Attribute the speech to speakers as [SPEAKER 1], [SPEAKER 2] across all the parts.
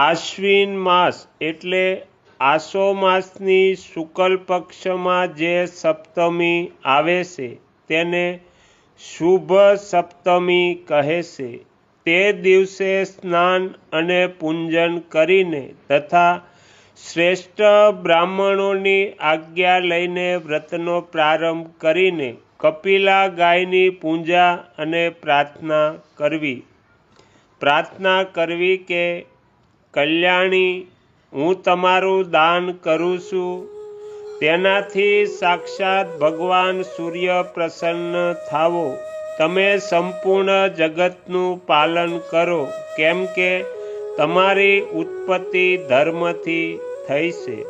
[SPEAKER 1] આશ્વિન માસ એટલે આસો માસની શુક્લ પક્ષમાં જે સપ્તમી આવે છે, તેને શુભ સપ્તમી કહે છે. તે દિવસે સ્નાન અને પૂજન કરીને તથા શ્રેષ્ઠ બ્રાહ્મણોની આજ્ઞા લઈને વ્રતનો પ્રારંભ કરીને કપિલા ગાયની પૂજા અને પ્રાર્થના કરવી. પ્રાર્થના કરવી કે કલ્યાણી, હું તમારું દાન કરું છું. તેનાથી સાક્ષાત ભગવાન સૂર્ય પ્રસન્ન થાવો. તમે સંપૂર્ણ જગતનું પાલન કરો, કેમ કે તમારી ઉત્પત્તિ ધર્મથી થઈ છે.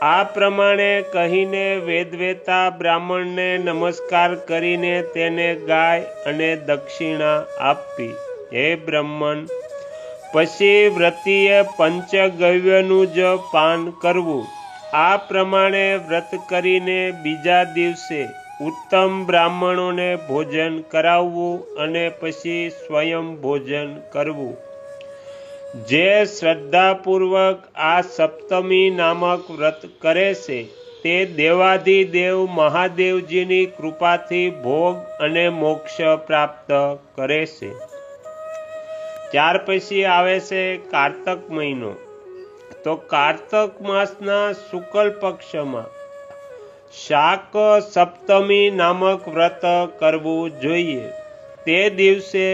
[SPEAKER 1] આ પ્રમાણે કહીને વેદવેતા બ્રાહ્મણને નમસ્કાર કરીને તેને ગાય અને દક્ષિણા આપી. હે બ્રહ્મણ પછી વ્રતિએ પંચગવ્યનું જ પાન કરવું. આ પ્રમાણે વ્રત કરીને બીજા દિવસે ઉત્તમ બ્રાહ્મણોને ભોજન કરાવવું અને પછી સ્વયં ભોજન કરવું. જે શ્રદ્ધાપૂર્વક આ સપ્તમી નામક વ્રત કરે છે, તે દેવાધિદેવ મહાદેવજીની કૃપાથી ભોગ અને મોક્ષ પ્રાપ્ત કરે છે. ત્યાર પછી આવે છે કારતક મહિનો. તો કારતક માસના શુક્લ પક્ષમાં શાક સપ્તમી નામક વ્રત કરવું જોઈએ. તે દિવસે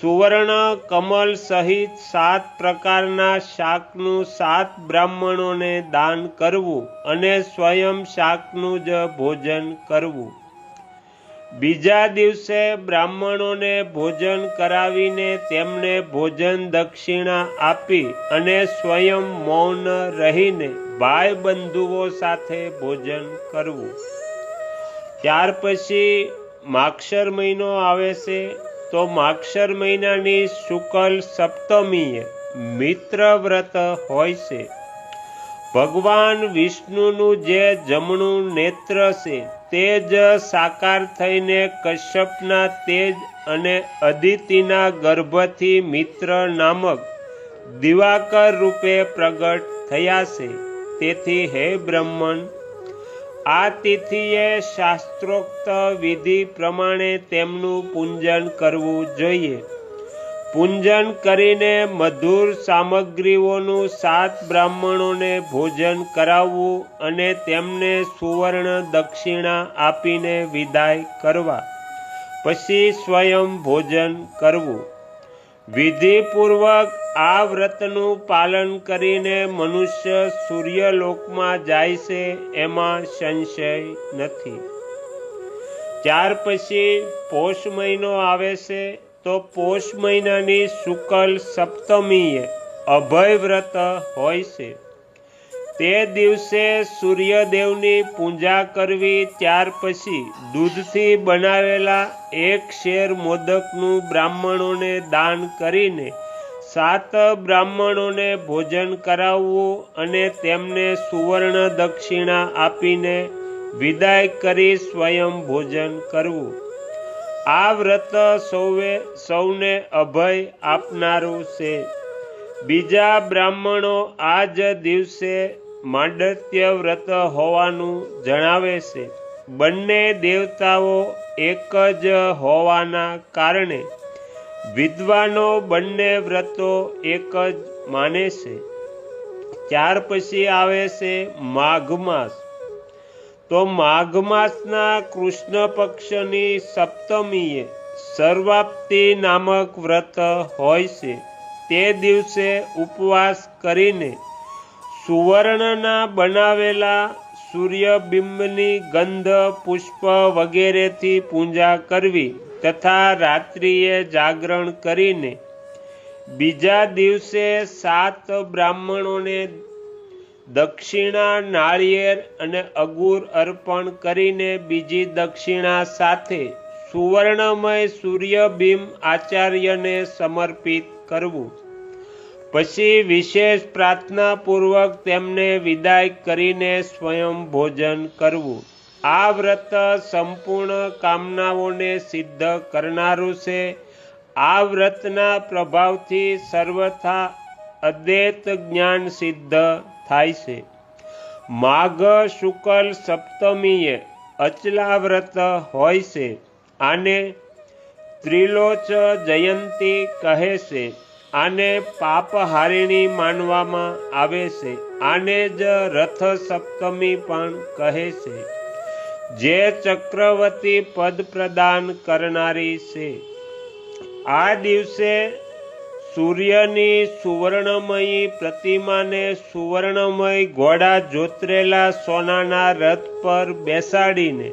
[SPEAKER 1] સુવર્ણ કમલ સહિત સાત પ્રકારના શાકનું સાત બ્રાહ્મણોને દાન કરવું અને સ્વયં શાકનું જ ભોજન કરવું. બીજા દિવસે બ્રાહ્મણોને ભોજન કરાવીને તેમને ભોજન દક્ષિણા આપી અને સ્વયં મૌન રહીને ભાઈ બંધુઓ સાથે ભોજન કરવું. ત્યાર પછી માક્ષર મહિનો આવે છે, તો માક્ષર મહિનાની શુકલ સપ્તમીએ મિત્ર વ્રત હોય છે. ભગવાન વિષ્ણુનું જે જમણું નેત્ર છે તે જ સાકાર થઈને કશ્યપના તેજ અને અદિતિના ગર્ભથી મિત્ર નામક દિવાકર રૂપે પ્રગટ થયા છે. તેથી હે બ્રહ્મણ, આ તિથિએ શાસ્ત્રોક્ત વિધિ પ્રમાણે તેમનું પૂજન કરવું જોઈએ. પૂંજન કરીને મધુર સામગ્રીઓનું સાત બ્રાહ્મણોને ભોજન કરાવવું અને તેમને સુવર્ણ દક્ષિણા આપીને વિદાય કરવા. પછી સ્વયં ભોજન કરવું. વિધિપૂર્વક આ વ્રતનું પાલન કરીને મનુષ્ય સૂર્યલોકમાં જાય છે એમાં સંશય નથી. ત્યાર પછી પોષ મહિનો આવે છે તો પોષ મહિનાની શુકલ સપ્તમીએ અભય વ્રત હોય છે. તે દિવસે સૂર્યદેવની પૂજા કરવી, ત્યાર પછી દૂધથી બનાવેલા એક શેર મોદકનું બ્રાહ્મણોને દાન કરીને સાત બ્રાહ્મણોને ભોજન કરાવવું અને તેમને સુવર્ણ દક્ષિણા આપીને વિદાય કરી સ્વયં ભોજન કરવું. આ વ્રત સૌએ, સૌને અભય આપનારું છે. બીજા બ્રાહ્મણો આ જ દિવસે માંડત્ય વ્રત હોવાનું જણાવે છે. બંને દેવતાઓ એક જ હોવાના કારણે વિદ્વાનો બંને વ્રતો એક જ માને છે. ત્યાર પછી આવે છે માઘ માસ. તો માઘ માસના કૃષ્ણ પક્ષની સપ્તમીએ સર્વાપ્તિ નામક વ્રત હોય છે. તે દિવસે ઉપવાસ કરીને સુવર્ણના બનાવેલા સૂર્યબિંબની ગંધ, પુષ્પ વગેરેથી પૂજા કરવી તથા રાત્રિએ જાગરણ કરીને બીજા દિવસે સાત બ્રાહ્મણોને દક્ષિણા નાળિયેર અને અગુર અર્પણ કરીને બીજી દક્ષિણા સાથે સુવર્ણમય સૂર્યબીમ આચાર્યને સમર્પિત કરવું. પછી વિશેષ પ્રાર્થનાપૂર્વક તેમને વિદાય કરીને સ્વયં ભોજન કરવું. આ વ્રત સંપૂર્ણ કામનાઓને સિદ્ધ કરનારું છે. આ વ્રતના પ્રભાવથી સર્વથા અદ્વૈત જ્ઞાન સિદ્ધ થાય છે. માઘ શુકલ સપ્તમીએ અચલા વ્રત હોય છે. આને ત્રિલોચ જયંતી કહે છે. આને પાપહારિણી માનવામાં આવે છે. આને જ રથ સપ્તમી પણ કહે છે. જે ચક્રવર્તી પદ પ્રદાન કરનારી છે. આ દિવસે સૂર્યની સુવર્ણમયી પ્રતિમાને સુવર્ણમય ઘોડા જોતરેલા સોનાના રથ પર બેસાડીને,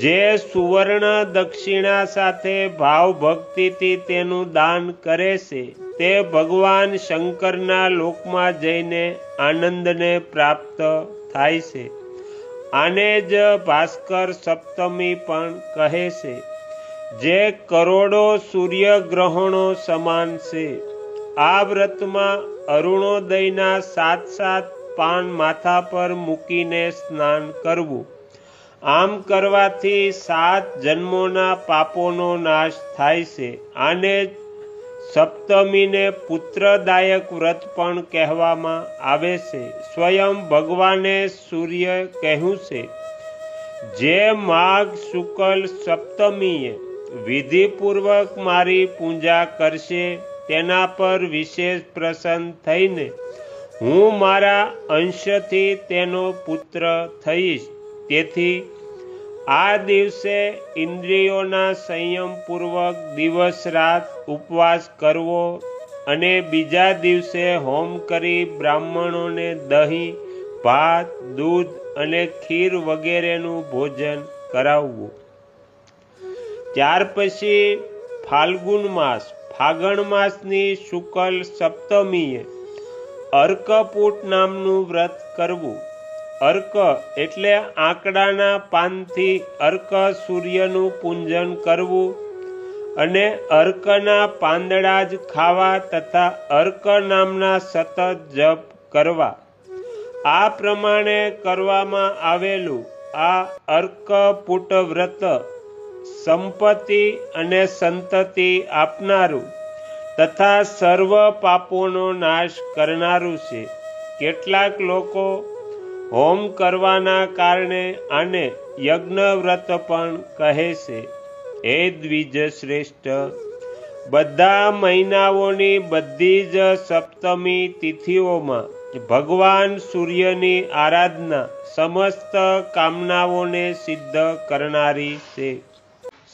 [SPEAKER 1] જે સુવર્ણ દક્ષિણા સાથે ભાવભક્તિથી તેનું દાન કરે છે, તે ભગવાન શંકરના લોકમાં જઈને આનંદને પ્રાપ્ત થાય છે. આને જ ભાસ્કર સપ્તમી પણ કહે છે. જે કરોડો સૂર્યગ્રહણો સમાન છે. આ વ્રતમાં અરુણોદયના સાત સાત પાન માથા પર મૂકીને સ્નાન કરવું. આમ કરવાથી સાત જન્મોના પાપોનો નાશ થાય છે. આને સપ્તમીને પુત્રદાયક વ્રત પણ કહેવામાં આવે છે. સ્વયં ભગવાને સૂર્ય કહ્યું છે. જે માઘ શુકલ સપ્તમીએ વિધિપૂર્વક મારી પૂજા કરશે, તેના પર વિશેષ પ્રસન્ન થઈને હું મારા અંશથી તેનો પુત્ર થઈશ. તેથી, આ દિવસે ઇન્દ્રિયોના સંયમપૂર્વક દિવસ રાત ઉપવાસ કરવો અને બીજા દિવસે હોમ કરી બ્રાહ્મણોને દહીં, ભાત, દૂધ અને ખીર વગેરેનું ભોજન કરાવવું. ત્યાર પછી ફાલ્ગુન માસ, ફાગણ માસની શુકલ સપ્તમીએ અર્કપૂટ નામનું વ્રત કરવું. અર્ક એટલે આંકડાના પાનથી અર્ક સૂર્યનું પૂંજન કરવું અને અર્કના પાંદડા જ ખાવા તથા અર્ક નામના સતત જપ કરવા. આ પ્રમાણે કરવામાં આવેલું આ અર્કપૂટ વ્રત સંપત્તિ અને સંતતિ આપનારું તથા સર્વ પાપોનો નાશ કરનારું છે. કેટલાક લોકો હોમ કરવાના કારણે આને યજ્ઞ વ્રત પણ કહે છે. હે દ્વિજ શ્રેષ્ઠ બધા મહિનાઓની બધી જ સપ્તમી તિથિઓમાં ભગવાન સૂર્યની આરાધના સમસ્ત કામનાઓને સિદ્ધ કરનારી છે.